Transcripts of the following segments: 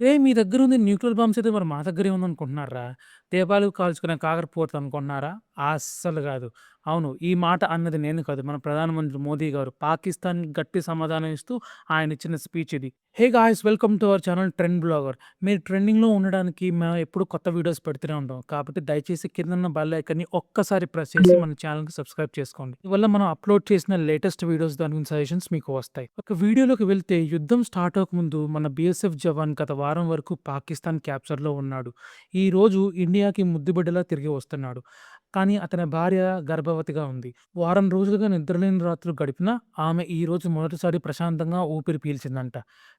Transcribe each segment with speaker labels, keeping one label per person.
Speaker 1: ఏ మీ దగ్గర ఉంది nuclear bombs అయితే మరి మా దగ్గరే ఉందనుకుంటున్నారా? దీపాలు కాల్చుకునే కాకరపోతులు అనుకుంటున్నారా? అస్సలు కాదు అవును. ఈ మాట అన్నది నేను కాదు. మన ప్రధానమంత్రి మోదీ గారు. పాకిస్తాన్‌కి గట్టి సమాధానం ఇస్తూ ఆయన ఇచ్చిన స్పీచ్ ఇది. Hey guys! Welcome to our channel trend blogger. మీరు ట్రెండింగ్‌లో ఉండడానికి మేము ఎప్పుడు కొత్త వీడియోస్ పెడుతూనే ఉంటాం. కాబట్టి దయచేసి కిందున్న బెల్ ఐకాన్‌ని ఒక్కసారి ప్రెస్ చేసి మన ఛానల్‌కి సబ్స్క్రైబ్ చేసుకోండి. దీనివల్ల మనం అప్‌లోడ్ చేసిన లేటెస్ట్ వీడియోస్ దాని గురించి సజెషన్స్ మీకు వస్తాయి. ఒక వీడియోలోకి వెళ్తే యుద్ధం స్టార్ట్ అవ్వకముందు మన బీఎస్ఎఫ్ జవాన్ గత వారం వరకు పాకిస్తాన్ క్యాప్చర్‌లో ఉన్నాడు. ఈరోజు ఇండియాకి ముద్దుబిడ్డలా తిరిగి వస్తున్నాడు. కానీ అతని భార్య గర్భవతిగా ఉంది. వారం రోజులుగా నిద్రలేని రాత్రులు గడిపినా ఆమె ఈ రోజు మొదటిసారి ప్రశాంతంగా ఊపిరి పీల్చిందంట.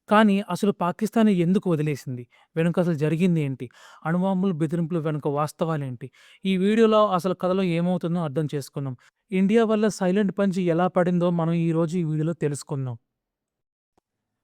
Speaker 1: కానీ అసలు పాకిస్తాన్ ఎందుకు వదిలేసింది? వెనుక అసలు జరిగింది ఏంటి? అణుబాంబుల బెదిరింపుల వెనుక వాస్తవాలేంటి? ఈ వీడియోలో అసలు కథలో ఏమవుతుందో అర్థం చేసుకున్నాం ఇండియా వల్ల సైలెంట్ పంచ్ ఎలా పడిందో మనం ఈరోజు ఈ వీడియోలో తెలుసుకుందాం.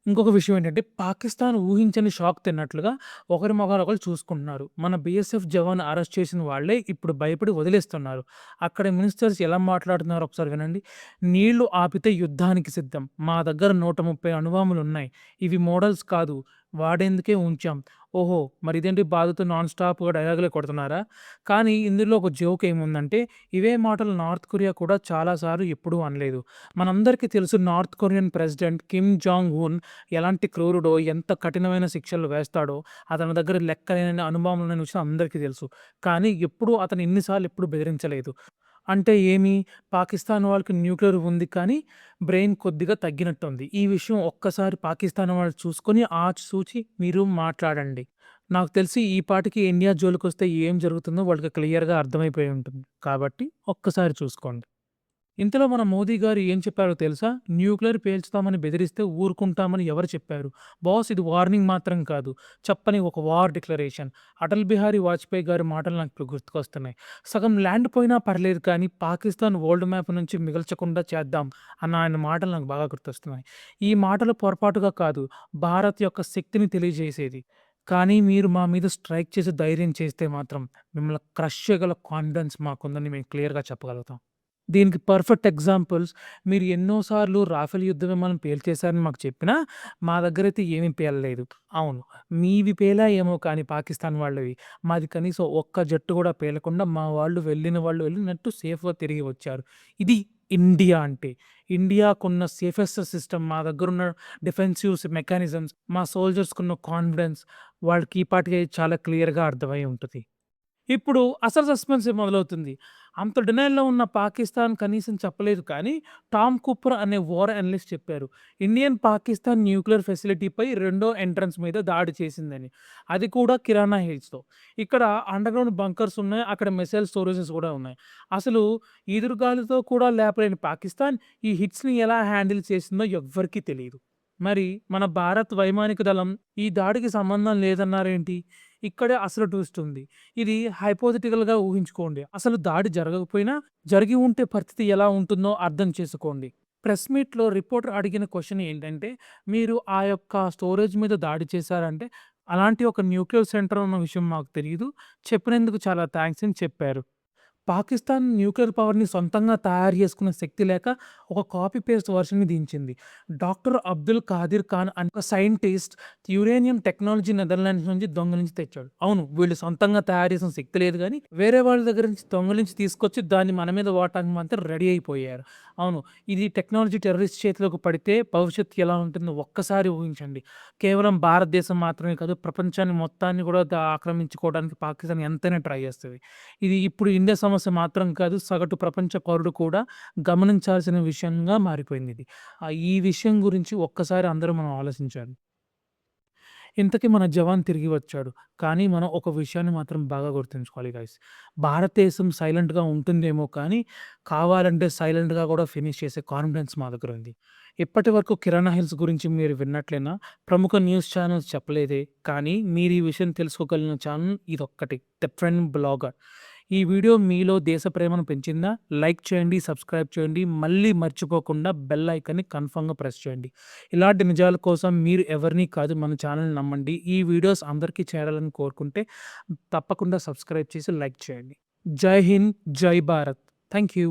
Speaker 1: ఇంకొక విషయం ఏంటంటే పాకిస్తాన్ ఊహించని షాక్ తిన్నట్లుగా ఒకరి మొఖాలు ఒకరు చూసుకుంటున్నారు. మన బీఎస్ఎఫ్ జవాన్ అరెస్ట్ చేసిన వాళ్ళే ఇప్పుడు భయపడి వదిలేస్తున్నారు. అక్కడ మినిస్టర్స్ ఎలా మాట్లాడుతున్నారో ఒకసారి వినండి. "నీళ్ళు ఆపితే యుద్ధానికి సిద్ధం. మా దగ్గర నూట ముప్పై అనుభవములు ఉన్నాయి ఇవి మోడల్స్ కాదు. వాడేందుకే ఉంచాం." ఓహో! మరి ఇదేంటి బాధతో నాన్ స్టాప్‌గా డైలాగులే కొడుతున్నారా? కానీ ఇందులో ఒక జోక్ ఏముందంటే ఇవే మాటలు నార్త్ కొరియా కూడా చాలా సార్లు ఎప్పుడూ అనలేదు. మనందరికీ తెలుసు north Korean president Kim Jong Un ఎలాంటి క్రూరుడో, ఎంత కఠినమైన శిక్షలు వేస్తాడో, అతని దగ్గర లెక్కలేనన్ని అనుభవం విషయం అందరికీ తెలుసు. కానీ ఎప్పుడూ అతను ఎన్నిసార్లు ఎప్పుడు బెదిరించలేదు. అంటే ఏమి? పాకిస్తాన్ వాళ్ళకి న్యూక్లియర్ ఉంది కానీ బ్రెయిన్ కొద్దిగా తగ్గినట్టుంది. ఈ విషయం ఒక్కసారి పాకిస్తాన్ వాళ్ళు చూసుకొని ఆచిసూచి మీరు మాట్లాడండి. నాకు తెలిసి ఈ పాటికి ఇండియా జోలికి వస్తే ఏం జరుగుతుందో వాళ్ళకి క్లియర్‌గా అర్థమైపోయి ఉంటుంది. కాబట్టి ఒక్కసారి చూసుకోండి. ఇంతలో మన మోదీ గారు ఏం చెప్పారో తెలుసా? న్యూక్లియర్ పేల్చుతామని బెదిరిస్తే ఊరుకుంటామని ఎవరు చెప్పారు? బాస్ ఇది వార్నింగ్ మాత్రం కాదు. చెప్పని ఒక వార్ డిక్లరేషన్. అటల్ బిహారీ వాజ్పేయి గారి మాటలు నాకు ఇప్పుడు గుర్తుకొస్తున్నాయి. సగం ల్యాండ్ పోయినా పర్లేదు కానీ పాకిస్తాన్ వరల్డ్ మ్యాప్ నుంచి మిగల్చకుండా చేద్దాం అన్న ఆయన మాటలు నాకు బాగా గుర్తొస్తున్నాయి. ఈ మాటలు పొరపాటుగా కాదు. భారత్ యొక్క శక్తిని తెలియజేసేది. కానీ మీరు మా మీద స్ట్రైక్ చేసి ధైర్యం చేస్తే మాత్రం మిమ్మల్ని క్రష్ చేయగల కాన్ఫిడెన్స్ మాకుందని మేము క్లియర్‌గా చెప్పగలుగుతాం. దీనికి పర్ఫెక్ట్ ఎగ్జాంపుల్స్ మీరు ఎన్నోసార్లు రాఫెల్ యుద్ధ విమానం పేల్చేశారని మాకు చెప్పినా, మా దగ్గర అయితే ఏమీ పేలలేదు. అవును. మీవి పేలాయేమో కానీ పాకిస్తాన్ వాళ్ళవి. మాది కనీసం ఒక్క జట్టు కూడా పేలకుండా మా వాళ్ళు వెళ్ళిన వాళ్ళు వెళ్ళినట్టు సేఫ్‌గా తిరిగి వచ్చారు. ఇది ఇండియా అంటే. ఇండియాకున్న సేఫెస్ట్ సిస్టమ్, మా దగ్గర ఉన్న డిఫెన్సివ్స్ మెకానిజమ్స్, మా సోల్జర్స్‌కున్న కాన్ఫిడెన్స్ వాళ్ళకి ఈ పాటికే చాలా క్లియర్‌గా అర్థమై ఉంటుంది ఇప్పుడు అసలు సస్పెన్స్ మొదలవుతుంది. అంత డినైల్‌లో ఉన్న పాకిస్తాన్ కనీసం చెప్పలేదు కానీ, టామ్ కూపర్ అనే వార్ అనలిస్ట్ చెప్పారు. ఇండియన్ పాకిస్తాన్ న్యూక్లియర్ ఫెసిలిటీపై రెండో ఎంట్రన్స్ మీద దాడి చేసిందని. అది కూడా కిరాణా హిల్స్తో ఇక్కడ అండర్‌గ్రౌండ్ బంకర్స్ ఉన్నాయి. అక్కడ మిసైల్ స్టోరేజెస్ కూడా ఉన్నాయి. అసలు ఎదురుగాలితో కూడా లేపలేని పాకిస్తాన్ ఈ హిట్స్‌ని ఎలా హ్యాండిల్ చేసిందో ఎవ్వరికీ తెలియదు మరి మన భారత్ వైమానిక దళం ఈ దాడికి సంబంధం లేదన్నారేంటి? ఇక్కడే అసలు ట్విస్ట్ ఉంది. ఇది హైపోథెటికల్‌గా ఊహించుకోండి. అసలు దాడి జరగకపోయినా, జరిగి ఉంటే పరిస్థితి ఎలా ఉంటుందో అర్థం చేసుకోండి. ప్రెస్ మీట్‌లో రిపోర్టర్ అడిగిన క్వశ్చన్ ఏంటంటే, "మీరు ఆ యొక్క స్టోరేజ్ మీద దాడి చేశారంటే, అలాంటి ఒక న్యూక్లియర్ సెంటర్ ఉన్న విషయం మాకు తెలియదు చెప్పినందుకు చాలా థ్యాంక్స్ అని చెప్పారు. పాకిస్తాన్ న్యూక్లియర్ పవర్‌ని సొంతంగా తయారు చేసుకునే శక్తి లేక ఒక కాపీ పేస్ట్ వెర్షన్‌ని దించింది. డాక్టర్ అబ్దుల్ ఖాదిర్ ఖాన్ అనే ఒక సైంటిస్ట్ యురేనియం టెక్నాలజీ నెదర్లాండ్స్ నుంచి దొంగిలించి తెచ్చాడు. అవును. వీళ్ళు సొంతంగా తయారు చేసిన శక్తి లేదు కానీ వేరే వాళ్ళ దగ్గర నుంచి దొంగలించి తీసుకొచ్చి దాన్ని మన మీద వాడటానికి మాత్రం రెడీ అయిపోయారు. అవును. ఇది టెక్నాలజీ టెర్రరిస్ట్ చేతిలోకి పడితే భవిష్యత్తు ఎలా ఉంటుందో ఒక్కసారి ఊహించండి. కేవలం భారతదేశం మాత్రమే కాదు, ప్రపంచాన్ని మొత్తాన్ని కూడా ఆక్రమించుకోవడానికి పాకిస్తాన్ ఎంతైనా ట్రై చేస్తుంది ఇది ఇప్పుడు ఇండియా సమస్య మాత్రం కాదు, సగటు ప్రపంచ పౌరుడు కూడా గమనించాల్సిన విషయంగా మారిపోయింది ఇది ఈ విషయం గురించి ఒక్కసారి అందరూ మనం ఆలోచించాలి. ఇంతకీ మన జవాన్ తిరిగి వచ్చాడు. కానీ మనం ఒక విషయాన్ని మాత్రం బాగా గుర్తుంచుకోవాలి గైస్. భారతదేశం సైలెంట్‌గా ఉంటుందేమో కానీ, కావాలంటే సైలెంట్‌గా కూడా ఫినిష్ చేసే కాన్ఫిడెన్స్ మా దగ్గర ఉంది. ఇప్పటి వరకు కిరాణా హిల్స్ గురించి మీరు విన్నట్లయినా ప్రముఖ న్యూస్ ఛానల్స్ చెప్పలేదే. కానీ మీరు ఈ విషయం తెలుసుకోగలిగిన ఛానల్ ఇదొక్కటి. The trend blogger. ఈ వీడియో మీలో దేశ ప్రేమను పెంచిందా? లైక్ చేయండి, సబ్స్క్రైబ్ చేయండి. మళ్ళీ మర్చిపోకుండా బెల్ ఐకాన్‌ని కన్ఫర్మ్‌గా ప్రెస్ చేయండి. ఇలాంటి నిజాల కోసం మీరు ఎవరిని కాదు మన ఛానల్ని నమ్మండి. ఈ వీడియోస్ అందరికీ చేరాలని కోరుకుంటే తప్పకుండా సబ్స్క్రైబ్ చేసి లైక్ చేయండి. జై హింద్, జై భారత్. Thank you.